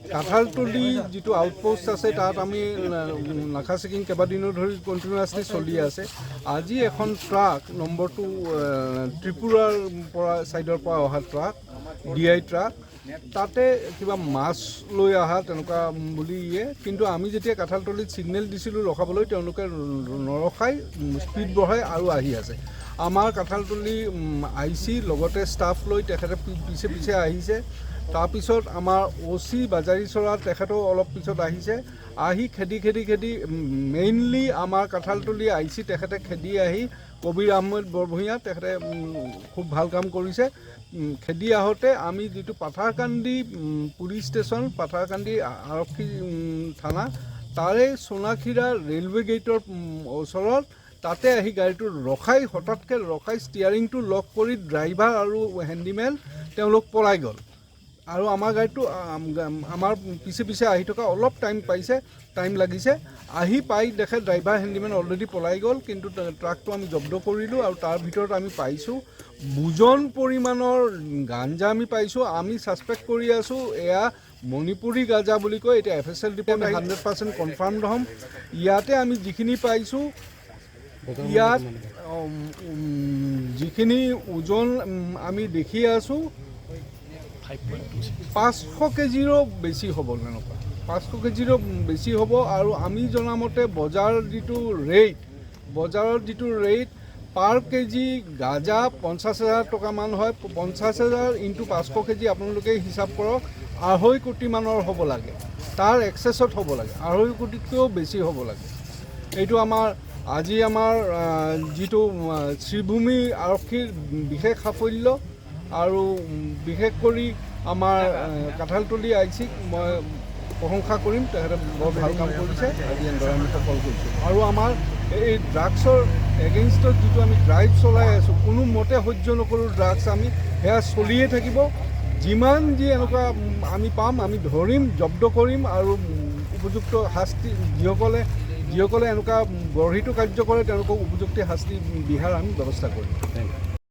কাঁঠালতলি যিটো আউটপোষ্ট আছে তাত আমি নাকা চেকিং কেইবাদিনো ধৰি কণ্টিনিউৱাছলি চলি আছে। আজি এখন ট্ৰাক নম্বৰটো ত্ৰিপুৰাৰ পৰা ছাইডৰ পৰা অহা ট্ৰাক ডি আই ট্ৰাক তাতে কিবা মাছ লৈ অহা তেনেকুৱা বুলি ইয়ে কিন্তু আমি যেতিয়া কাঁঠালতলিত ছিগনেল দিছিলোঁ ৰখাবলৈ তেওঁলোকে নৰখাই স্পীড বঢ়াই আৰু আহি আছে। আমাৰ কাঁঠালতলি আই চি লগতে ষ্টাফ লৈ তেখেতে পিছে পিছে আহিছে। তাৰপিছত আমাৰ অ' চি বাজাৰীচৰা তেখেতেও অলপ পিছত আহিছে। আহি খেদি খেদি খেদি মেইনলি আমাৰ কাঁঠালতলি চি তেখেতে খেদি আহি কবিৰ আহমেদ বৰভূঞা তেখেতে খুব ভালো কাম কৰিছে। খেদি আহোঁতে আমি যিটো পাথাৰকান্দি পুলিচ ষ্টেচন, পাথাৰকান্দি আৰক্ষী থানা, তাৰে সোণাখিৰা ৰেলৱে গেটৰ ওচৰত তাতে আহি গাড়ীটো ৰখাই, হঠাৎকৈ ৰখাই ষ্টিয়াৰিংটো লক কৰি ড্ৰাইভাৰ আৰু হেণ্ডিমেন তেওঁলোক পলাই গ'ল। আৰু আমাৰ গাড়ীটো আমাৰ পিছে পিছে আহি থকা অলপ টাইম পাইছে টাইম লাগিছে। আহি পাই দেখে ড্ৰাইভাৰ হেণ্ডিমেন অলৰেডি পলাই গ'ল, কিন্তু ট্ৰাকটো আমি জব্দ কৰিলোঁ আৰু তাৰ ভিতৰত আমি পাইছোঁ বুজন পৰিমাণৰ গাঞ্জা আমি পাইছোঁ। আমি ছাছপেক্ট কৰি আছোঁ, এয়া মণিপুৰী গাঁজা বুলি কয়। এতিয়া F S L report hundred percent confirmed হ'ম। ইয়াতে আমি যিখিনি পাইছোঁ ইয়াত যিখিনি ওজন আমি দেখি আছোঁ পাঁচশো কেজিৰো বেছি হ'ব তেনেকুৱা। পাঁচশো কেজিৰো বেছি হ'ব আৰু আমি জনামতে বজাৰ যিটো ৰেট বজাৰত যিটো ৰেট পাৰ কেজি গাজা পঞ্চাছ হাজাৰ টকামান হয় পঞ্চাছ হাজাৰ ইনটু পাঁচশো কেজি আপোনালোকে হিচাপ কৰক আঢ়ৈ কোটিমানৰ হ'ব লাগে। তাৰ এক্সেছত হ'ব লাগে আঢ়ৈ কোটিতকৈও বেছি হ'ব লাগে। এইটো আমাৰ আজি আমাৰ যিটো শ্ৰীভূমি আৰক্ষীৰ বিশেষ সাফল্য আৰু বিশেষ কৰি আমাৰ কাঁঠালতলি আই চিক মই প্ৰশংসা কৰিম তেখেতে বৰ ভালো কাম কৰিছে। আজি এনেদৰে আমি সফল কৰিছোঁ। আৰু আমাৰ এই ড্ৰাগছৰ এগেইনষ্টত যিটো আমি ড্ৰাইভ চলাই আছোঁ কোনো মতে সহ্য নকৰোঁ ড্ৰাগছ আমি সেয়া চলিয়ে থাকিব। যিমান যি এনেকুৱা আমি পাম আমি ধৰিম জব্দ কৰিম আৰু উপযুক্ত শাস্তি যিসকলে যিসকলে এনেকুৱা বৰ্হিত কাৰ্য কৰে তেওঁলোকক উপযুক্ত শাস্তি বিহাৰ আমি ব্যৱস্থা কৰিম।